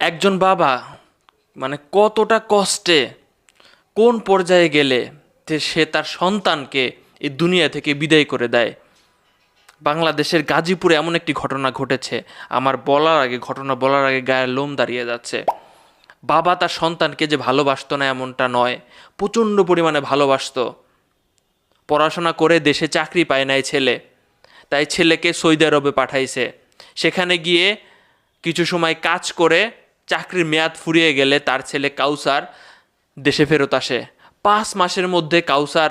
একজন বাবা মানে কতটা কষ্টে কোন পর্যায়ে গেলে যে সে তার সন্তানকে এই দুনিয়া থেকে বিদায় করে দেয়। বাংলাদেশের গাজীপুরে এমন একটি ঘটনা ঘটেছে, আমার বলার আগে, ঘটনা বলার আগে গায়ের লোম দাঁড়িয়ে যাচ্ছে। বাবা তার সন্তানকে যে ভালোবাসতো না এমনটা নয়, প্রচণ্ড পরিমাণে ভালোবাসতো। পড়াশোনা করে দেশে চাকরি পায় নাই ছেলে, তাই ছেলেকে সৌদি আরবে পাঠাইছে। সেখানে গিয়ে কিছু সময় কাজ করে চাকরির মেয়াদ ফুরিয়ে গেলে তার ছেলে কাউসার দেশে ফেরত আসে। পাঁচ মাসের মধ্যে কাউসার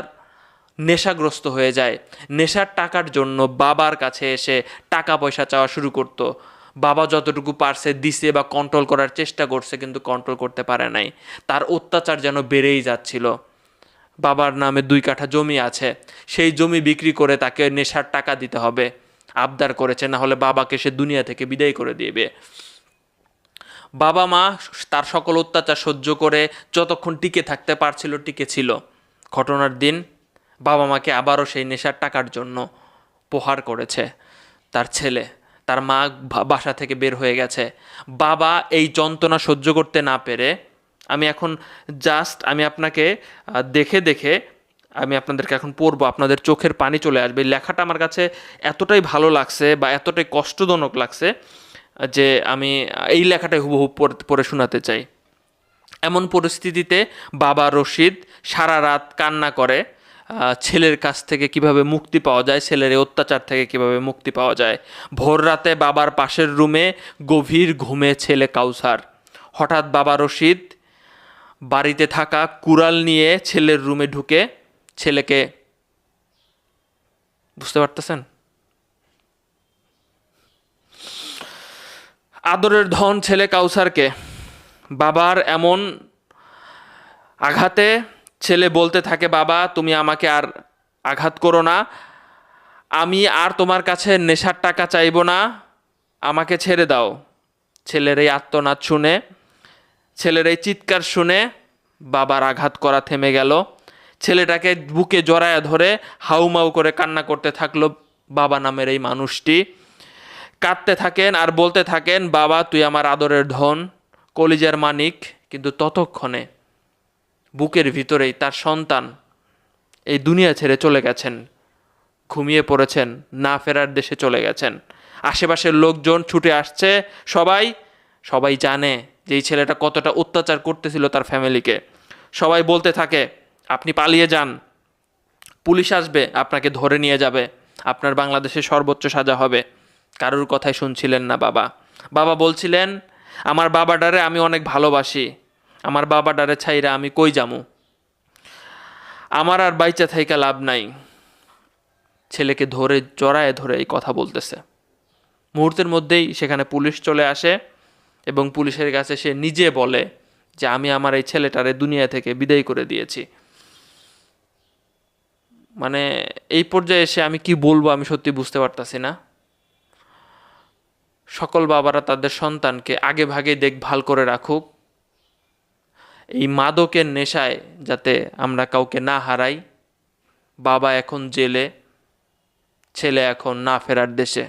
নেশাগ্রস্ত হয়ে যায়। নেশার টাকার জন্য বাবার কাছে এসে টাকা পয়সা চাওয়া শুরু করতো। বাবা যতটুকু পারছে দিছে বা কন্ট্রোল করার চেষ্টা করছে কিন্তু কন্ট্রোল করতে পারে নাই। তার অত্যাচার যেন বেড়েই যাচ্ছিল। বাবার নামে দুই কাঠা জমি আছে। সেই জমি বিক্রি করে তাকে নেশার টাকা দিতে হবে। আবদার করেছে, না হলে বাবাকে সে দুনিয়া থেকে বিদায় করে দিবে। বাবা মা তার সকল অত্যাচার সহ্য করে যতক্ষণ টিকে থাকতে পারছিল, টিকে ছিল। ঘটনার দিন বাবা মাকে আবারও সেই নেশার টাকার জন্য প্রহার করেছে। তার ছেলে, তার মা বাসা থেকে বের হয়ে গেছে। বাবা এই যন্ত্রণা সহ্য করতে না পেরে আমি এখন জাস্ট আমি আপনাকে দেখে দেখে আমি আপনাদেরকে এখন পড়ব। আপনাদের চোখের পানি চলে আসবে। লেখাটা আমার কাছে এতটাই ভালো লাগছে বা এতটাই কষ্টজনক লাগছে যে আমি এই লেখাটাই হুবহু পড়ে- শোনাতে চাই। এমন পরিস্থিতিতে বাবা রশিদ সারা রাত কান্না করে ছেলের কাছ থেকে কীভাবে মুক্তি পাওয়া যায়, ছেলের অত্যাচার থেকে কীভাবে মুক্তি পাওয়া যায়। ভোর রাতে বাবার পাশের রুমে গভীর ঘুমে ছেলে কাউসার। হঠাৎ বাবা রশিদ বাড়িতে থাকা কুড়াল নিয়ে ছেলের রুমে ঢুকে ছেলেকে বুঝতে পারতেছেন? আদরের ধন ছেলে কাউসারকে, বাবার এমন আঘাতে ছেলে বলতে থাকে, বাবা, তুমি আমাকে আর আঘাত করো না। আমি আর তোমার কাছে নেশার টাকা চাইব না। আমাকে ছেড়ে দাও। ছেলের এই আত্মনাদ শুনে, ছেলের এই চিৎকার শুনে বাবার আঘাত করা থেমে গেল। ছেলেটাকে বুকে জড়ায় ধরে হাউমাউ করে কান্না করতে থাকল বাবা নামের এই মানুষটি। কাঁদতে থাকেন আর বলতে থাকেন, বাবা, তুই আমার আদরের ধন, কলিজার মানিক। কিন্তু ততক্ষণে বুকের ভিতরেই তার সন্তান এই দুনিয়া ছেড়ে চলে গেছেন, ঘুমিয়ে পড়েছেন, না ফেরার দেশে চলে গেছেন। আশেপাশের লোকজন ছুটে আসছে, সবাই সবাই জানে যে এই ছেলেটা কতটা অত্যাচার করতেছিল তার ফ্যামিলিকে। সবাই বলতে থাকে, আপনি পালিয়ে যান, পুলিশ আসবে, আপনাকে ধরে নিয়ে যাবে, আপনার বাংলাদেশে সর্বোচ্চ সাজা হবে। কারোর কথাই শুনছিলেন না বাবা। বাবা বলছিলেন, আমার বাবাডারে আমি অনেক ভালোবাসি। আমার বাবাডারে ছাইরা আমি কই যামু? আমার আর বাইচা থাইকা লাভ নাই। ছেলেকে ধরে জড়ায় ধরে এই কথা বলতেছে। মুহূর্তের মধ্যেই সেখানে পুলিশ চলে আসে এবং পুলিশের কাছে সে নিজে বলে যে, আমি আমার এই ছেলেটারে দুনিয়া থেকে বিদায় করে দিয়েছি। মানে এই পর্যায়ে এসে আমি কি বলব আমি সত্যি বুঝতে পারতাছি না। সকল বাবারা তাদের সন্তানকে আগে ভাগে দেখভাল করে রাখুক। এই মাদকের নেশায় যাতে আমরা কাউকে না হারাই, বাবা এখন জেলে, ছেলে এখন না ফেরার দেশে।